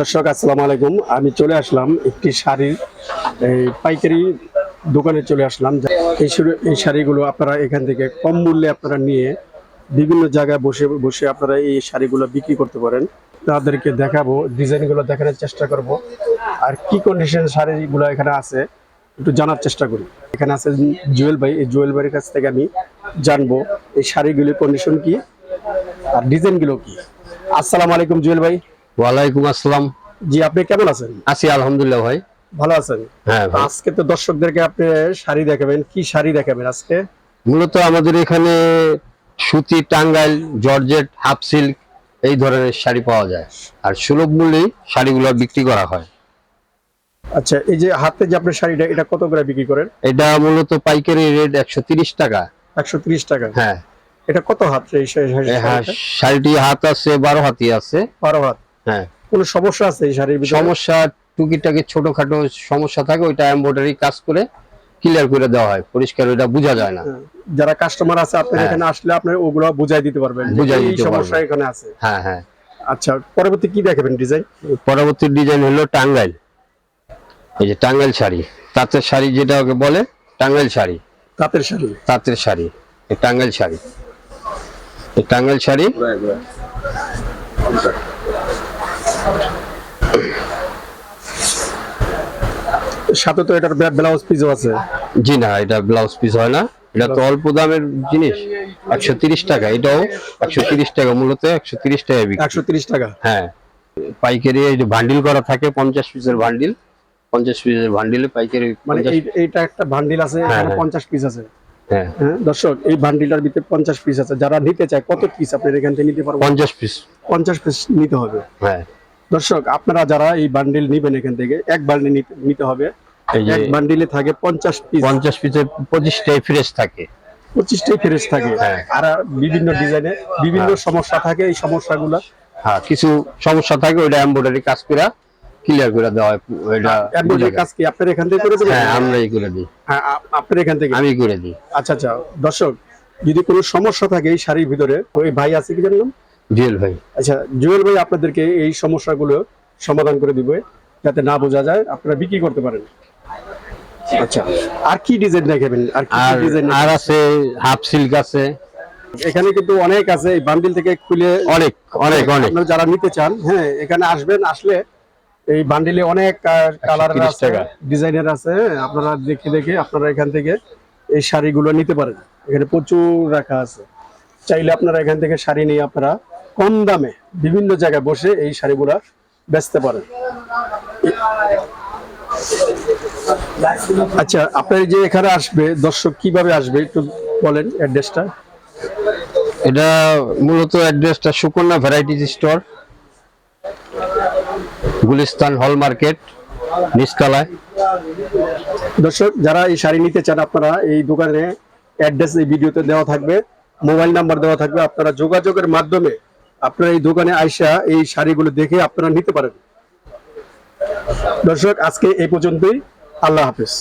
দর্শক, আসসালামু আলাইকুম। আমি চলে আসলাম একটি শাড়ির, এই পাইকারি দোকানে চলে আসলাম। এই এই শাড়িগুলো আপনারা এখান থেকে কম মূল্যে আপনারা নিয়ে বিভিন্ন জায়গায় বসে বসে আপনারা এই শাড়িগুলো বিক্রি করতে পারেন। তাদেরকে দেখাবো, ডিজাইনগুলো দেখানোর চেষ্টা করব। আর কি কন্ডিশন শাড়িগুলো এখানে আছে, একটু জানার চেষ্টা করি। এখানে আছে জুয়েল ভাই, এই জুয়েল ভাইয়ের কাছ থেকে আমি জানব, এই শাড়িগুলির কন্ডিশন কি আর ডিজাইনগুলো কি। আসসালামু আলাইকুম জুয়েল ভাই। ওয়ালাইকুম আসসালাম। জি আপনি কেমন আছেন? আছি আলহামদুলিল্লাহ ভাই। ভালো আছেন? হ্যাঁ আজকে তো দর্শকদেরকে আপনি শাড়ি দেখাবেন কি শাড়ি দেখাবেন আজকে? মূলত আমাদের এখানে সুতি টাঙ্গাইল জর্জেট হাফ সিল্ক এই ধরনের শাড়ি পাওয়া যায়। আর সুলভ মূল্যেই শাড়িগুলো বিক্রি করা হয়। আচ্ছা এই যে হাতে যে আপনার শাড়িটা এটা কত করে বিক্রি করেন? এটা মূলত পাইকারি রেট একশো তিরিশ টাকা। একশো ত্রিশ টাকা? হ্যাঁ। এটা কত হাত? হ্যাঁ শাড়িটি হাত আছে বারো হাতি আছে। বারো হাত। হ্যাঁ। কোনো সমস্যা আছে এই শাড়ির সমস্যা টুকিটাকি ছোটখাটো সমস্যা থাকে ওইটা এমব্রয়ডারি কাজ করে ক্লিয়ার করে দেওয়া হয়। পরিষ্কার ওইটা বোঝা যায় না। হ্যাঁ। যারা কাস্টমার আছে আপনার হ্যাঁ। এখানে আসলে আপনি ওগুলো বুঝাই দিতে পারবেন। বুঝাই দিতে সমস্যা এখানে আছে। হ্যাঁ হ্যাঁ। আচ্ছা পরবর্তী কি দেখাবেন ডিজাইন পরবর্তী ডিজাইন হলো টাঙ্গাইল। এই যে টাঙ্গাইল শাড়ি তাঁতের শাড়ি যেটা ওকে বলে টাঙ্গাইল শাড়ি। তাঁতের শাড়ি? তাঁতের শাড়ি এই টাঙ্গাইল শাড়ি। এই টাঙ্গাইল শাড়ি সাথে তো এটার ব্লাউজ পিসও আছে। জি না এটা ব্লাউজ পিস হয় না। এটা তো অল্প দামের জিনিস। একশো টাকা এটাও একশো টাকা মূলত একশো টাকা একশো টাকা। হ্যাঁ। পাইকারি এই যে বান্ডিল করা থাকে পঞ্চাশ পিসের পঞ্চাশ পিসের বান্ডিলে পাইকারি মানে এইটা একটা বান্ডিল আছে হ্যাঁ, হ্যাঁ। পঞ্চাশ পিস আছে। হ্যাঁ। হ্যাঁ দর্শক এই বান্ডিলটার ভিতরে পঞ্চাশ পিস আছে। যারা নিতে চায় কত পিস আপনার এখান থেকে নিতে পারবেন পঞ্চাশ পিস পঞ্চাশ পিস নিতে হবে। হ্যাঁ। দর্শক আপনারা যারা এই বান্ডিল নিবেন এখান থেকে এক বান্ডিল নিতে- হবে। এক বান্ডিলে থাকে পঞ্চাশ পিস পঞ্চাশ পিসের পঁচিশটাই ফ্রেশ থাকে। পঁচিশটাই ফ্রেশ থাকে। হ্যাঁ। আর বিভিন্ন ডিজাইনে বিভিন্ন সমস্যা থাকে এই সমস্যাগুলো। হ্যাঁ কিছু সমস্যা থাকে ওইটা এমব্রয়ডারি কাজ করে ক্লিয়ার করে দেওয়া হয় ওইটা এমব্রয়ডারি কাজ কি আপনার এখান থেকে করে দেবেন? হ্যাঁ আমরাই করে দিই। হ্যাঁ আপ- আপনার এখান থেকে? আমি করে দিই। আচ্ছা আচ্ছা। দর্শক যদি কোনো সমস্যা থাকে এই শাড়ির ভিতরে ওই ভাই আছে কি জানলাম জুয়েল ভাই। আচ্ছা জুয়েল ভাই আপনাদেরকে এই সমস্যাগুলো সমাধান করে দিবে যাতে না বোঝা যায় আপনারা বিক্রি করতে পারেন। আচ্ছা আর কি ডিজাইন দেখাবেন? আর কি ডিজাইন আর আছে হাফ সিল্ক আছে। এখানে কিন্তু অনেক আছে এই বান্ডিল থেকে খুলে অনেক অনেক অনেক। আপনারা যারা নিতে চান হ্যাঁ এখানে আসবেন আসলে এই বান্ডিলে অনেক কালারের 130 আছে ডিজাইনের আছে হ্যাঁ, আপনারা দেখে দেখে আপনারা এখান থেকে এই শাড়িগুলো নিতে পারেন। এখানে প্রচুর রাখা আছে। চাইলে আপনারা এখান থেকে শাড়ি নিয়ে আপনারা কম দামে বিভিন্ন জায়গায় বসে এই শাড়িগুলা বেচতে পারেন। আচ্ছা আপনার যে এখানে আসবে দর্শক কীভাবে আসবে একটু বলেন অ্যাড্রেসটা? এটা মূলত অ্যাড্রেসটা সুকন্যা ভ্যারাইটিজ স্টোর গুলিস্তান হল মার্কেট নিচতলায়। দর্শক যারা এই শাড়ি নিতে চান আপনারা এই দোকানে অ্যাড্রেস এই ভিডিওতে দেওয়া থাকবে মোবাইল নাম্বার দেওয়া থাকবে আপনারা যোগাযোগের মাধ্যমে আপনারা এই দোকানে আইসা এই শাড়িগুলো দেখে আপনারা নিতে পারেন। দর্শক, আজকে এই পর্যন্তই। আল্লাহ হাফেজ।